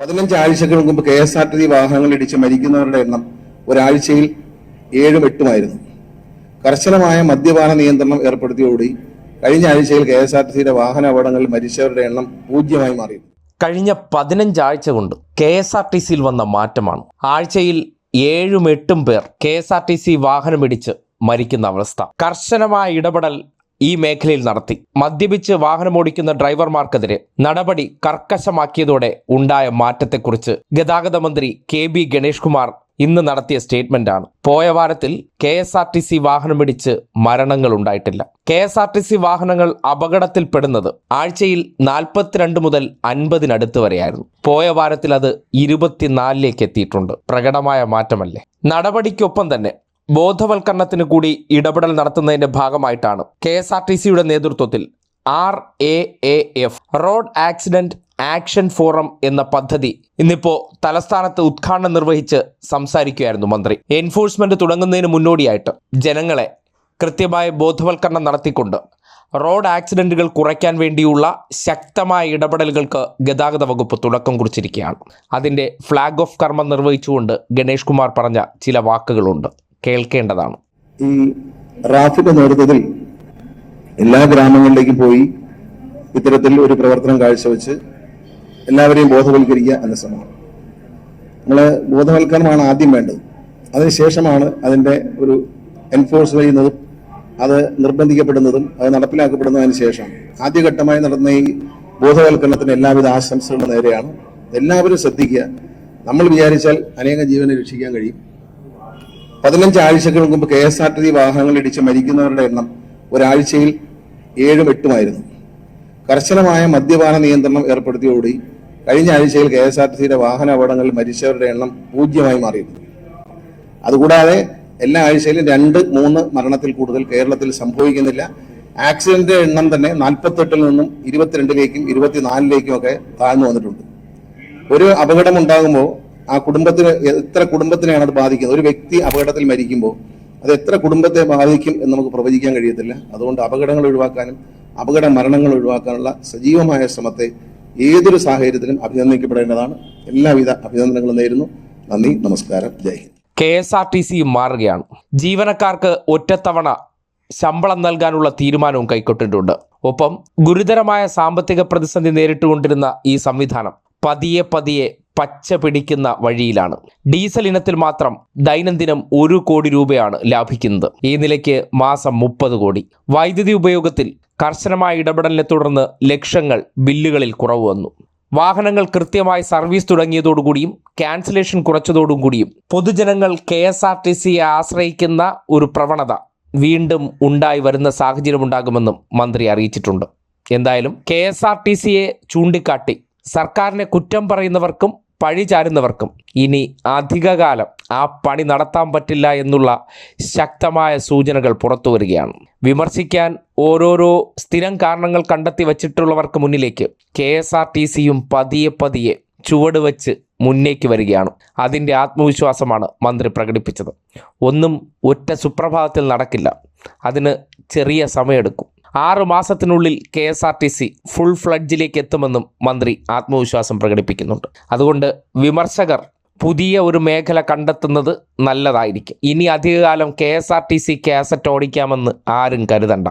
പതിനഞ്ച് മുമ്പ് K S R T ഇടിച്ച് മരിക്കുന്നവരുടെ എണ്ണം ഒരാഴ്ചയിൽ ഏഴും എട്ടുമായിരുന്നു. കർശനമായ മദ്യപാന നിയന്ത്രണം ഏർപ്പെടുത്തിയോടി കഴിഞ്ഞ ആഴ്ചയിൽ കെ എസ് ആർ ടി സിയുടെ വാഹന അപകടങ്ങളിൽ മരിച്ചവരുടെ എണ്ണം പൂജ്യമായി മാറി കഴിഞ്ഞ പതിനഞ്ചാഴ്ച കൊണ്ട് കെ എസ് ആർ ടി സിയിൽ വന്ന മാറ്റമാണ്. ആഴ്ചയിൽ ഏഴും എട്ടും പേർ K S R T C വാഹനമിടിച്ച് മരിക്കുന്ന അവസ്ഥ. കർശനമായ ഇടപെടൽ ഈ മേഖലയിൽ നടത്തി. മദ്യപിച്ച് വാഹനമോടിക്കുന്ന ഡ്രൈവർമാർക്കെതിരെ നടപടി കർക്കശമാക്കിയതോടെ ഉണ്ടായ മാറ്റത്തെക്കുറിച്ച് ഗതാഗത മന്ത്രി കെ ബി ഗണേഷ് കുമാർ ഇന്ന് നടത്തിയ സ്റ്റേറ്റ്മെന്റാണ്. പോയ വാരത്തിൽ K S R T C വാഹനമിടിച്ച് മരണങ്ങൾ ഉണ്ടായിട്ടില്ല. K S R T C വാഹനങ്ങൾ അപകടത്തിൽപ്പെടുന്നത് ആഴ്ചയിൽ നാൽപ്പത്തിരണ്ട് മുതൽ അൻപതിനടുത്ത് വരെയായിരുന്നു. പോയ വാരത്തിൽ അത് ഇരുപത്തിനാലിലേക്ക് എത്തിയിട്ടുണ്ട്. പ്രകടമായ മാറ്റമല്ലേ? നടപടിക്കൊപ്പം തന്നെ ബോധവൽക്കരണത്തിന് കൂടി ഇടപെടൽ നടത്തുന്നതിന്റെ ഭാഗമായിട്ടാണ് കെ എസ് ആർ ടി സിയുടെ നേതൃത്വത്തിൽ R A A F road accident action forum എന്ന പദ്ധതി ഇന്നിപ്പോ തലസ്ഥാനത്ത് ഉദ്ഘാടനം നിർവഹിച്ച് സംസാരിക്കുകയായിരുന്നു മന്ത്രി. എൻഫോഴ്സ്മെന്റ് തുടങ്ങുന്നതിന് മുന്നോടിയായിട്ട് ജനങ്ങളെ കൃത്യമായ ബോധവൽക്കരണം നടത്തിക്കൊണ്ട് റോഡ് ആക്സിഡന്റുകൾ കുറയ്ക്കാൻ വേണ്ടിയുള്ള ശക്തമായ ഇടപെടലുകൾക്ക് ഗതാഗത വകുപ്പ് തുടക്കം കുറിച്ചിരിക്കുകയാണ്. അതിന്റെ ഫ്ലാഗ് ഓഫ് കർമ്മം നിർവഹിച്ചുകൊണ്ട് ഗണേഷ് കുമാർ പറഞ്ഞ ചില വാക്കുകളുണ്ട്. കേൾക്കേണ്ടതാണ്. ഈ റാഫിന്റെ നേതൃത്വത്തിൽ എല്ലാ ഗ്രാമങ്ങളിലേക്കും പോയി ഇത്തരത്തിൽ ഒരു പ്രവർത്തനം കാഴ്ചവെച്ച് എല്ലാവരെയും ബോധവൽക്കരിക്കുക എന്ന ശ്രമമാണ് നമ്മൾ ബോധവൽക്കരണമാണ് ആദ്യം വേണ്ടത്. അതിനുശേഷമാണ് അതിന്റെ ഒരു എൻഫോഴ്സ് ചെയ്യുന്നതും അത് നിർബന്ധിക്കപ്പെടുന്നതും അത് നടപ്പിലാക്കപ്പെടുന്നതിന് ശേഷം ആദ്യഘട്ടമായി നടന്ന ഈ ബോധവൽക്കരണത്തിന് എല്ലാവിധ ആശംസകളും നേരെയാണ്. എല്ലാവരും ശ്രദ്ധിക്കുക. നമ്മൾ വിചാരിച്ചാൽ അനേകം ജീവനെ രക്ഷിക്കാൻ കഴിയും. പതിനഞ്ച് ആഴ്ചകൾക്ക് മുമ്പ് കെ എസ് ആർ ടി വാഹനങ്ങൾ ഇടിച്ച് മരിക്കുന്നവരുടെ എണ്ണം ഒരാഴ്ചയിൽ ഏഴും എട്ടുമായിരുന്നു. കർശനമായ മദ്യപാന നിയന്ത്രണം ഏർപ്പെടുത്തിയോടി കഴിഞ്ഞ ആഴ്ചയിൽ കെ എസ് ആർ ടി സിയുടെ വാഹന അപകടങ്ങളിൽ മരിച്ചവരുടെ എണ്ണം പൂജ്യമായി മാറിയിരുന്നു. അതുകൂടാതെ എല്ലാ ആഴ്ചയിലും രണ്ട് മൂന്ന് മരണത്തിൽ കൂടുതൽ കേരളത്തിൽ സംഭവിക്കുന്നില്ല. ആക്സിഡന്റ് എണ്ണം തന്നെ നാൽപ്പത്തെട്ടിൽ നിന്നും ഇരുപത്തിരണ്ടിലേക്കും ഇരുപത്തിനാലിലേക്കും ഒക്കെ താഴ്ന്നു വന്നിട്ടുണ്ട്. ഒരു അപകടം ഉണ്ടാകുമ്പോൾ ആ കുടുംബത്തിന് എത്ര കുടുംബത്തിനെയാണ് അത് ബാധിക്കുന്നത്? ഒരു വ്യക്തി അപകടത്തിൽ മരിക്കുമ്പോൾ അത് എത്ര കുടുംബത്തെ ബാധിക്കും എന്ന് നമുക്ക് പ്രവചിക്കാൻ കഴിയത്തില്ല. അതുകൊണ്ട് അപകടങ്ങൾ ഒഴിവാക്കാനും അപകട മരണങ്ങൾ ഒഴിവാക്കാനുള്ള സജീവമായ ശ്രമത്തെ ഏതൊരു സാഹചര്യത്തിലും അഭിനന്ദിക്കപ്പെടേണ്ടതാണ്. എല്ലാവിധ അഭിനന്ദനങ്ങളും നേരുന്നു. നന്ദി നമസ്കാരം. Jai Hind. K S R T C മാറുകയാണ്. ജീവനക്കാർക്ക് ഒറ്റത്തവണ ശമ്പളം നൽകാനുള്ള തീരുമാനവും കൈക്കൊണ്ടിട്ടുണ്ട് ഒപ്പം ഗുരുതരമായ സാമ്പത്തിക പ്രതിസന്ധി നേരിട്ടുകൊണ്ടിരുന്ന ഈ സംവിധാനം പതിയെ പതിയെ പച്ച പിടിക്കുന്ന വഴിയിലാണ്. ഡീസൽ ഇനത്തിൽ മാത്രം ദൈനംദിനം ഒരു കോടി രൂപയാണ് ലാഭിക്കുന്നത്. ഈ നിലയ്ക്ക് മാസം മുപ്പത് കോടി. വൈദ്യുതി ഉപയോഗത്തിൽ കർശനമായ ഇടപെടലിനെ തുടർന്ന് ലക്ഷങ്ങൾ ബില്ലുകളിൽ കുറവ് വന്നു. വാഹനങ്ങൾ കൃത്യമായി സർവീസ് തുടങ്ങിയതോടുകൂടിയും ക്യാൻസലേഷൻ കുറച്ചതോടും കൂടിയും പൊതുജനങ്ങൾ കെ എസ് ആർ ടി സിയെ ആശ്രയിക്കുന്ന ഒരു പ്രവണത വീണ്ടും ഉണ്ടായി വരുന്ന സാഹചര്യമുണ്ടാകുമെന്നും മന്ത്രി അറിയിച്ചിട്ടുണ്ട്. എന്തായാലും കെ എസ് ആർ ടി സിയെ ചൂണ്ടിക്കാട്ടി സർക്കാരിനെ കുറ്റം പറയുന്നവർക്കും പഴി ചാരുന്നവർക്കും ഇനി അധികകാലം ആ പണി നടത്താൻ പറ്റില്ല എന്നുള്ള ശക്തമായ സൂചനകൾ പുറത്തു വരികയാണ്. വിമർശിക്കാൻ ഓരോരോ സ്ഥിരം കാരണങ്ങൾ കണ്ടെത്തി വച്ചിട്ടുള്ളവർക്ക് മുന്നിലേക്ക് കെ എസ് ആർ ടി സിയും പതിയെ പതിയെ ചുവട് വെച്ച് മുന്നേക്ക് വരികയാണ്. അതിന്റെ ആത്മവിശ്വാസമാണ് മന്ത്രി പ്രകടിപ്പിച്ചത്. ഒന്നും ഒറ്റ സുപ്രഭാതത്തിൽ നടക്കില്ല. അതിന് ചെറിയ സമയമെടുക്കും. ആറു മാസത്തിനുള്ളിൽ K S R T C full ഫ്ലഡ്ജിലേക്ക് എത്തുമെന്നും മന്ത്രി ആത്മവിശ്വാസം പ്രകടിപ്പിക്കുന്നുണ്ട്. അതുകൊണ്ട് വിമർശകർ പുതിയ ഒരു മേഖല കണ്ടെത്തുന്നത് നല്ലതായിരിക്കും. ഇനി അധികകാലം K S R T C cassette ഓടിക്കാമെന്ന് ആരും കരുതണ്ട.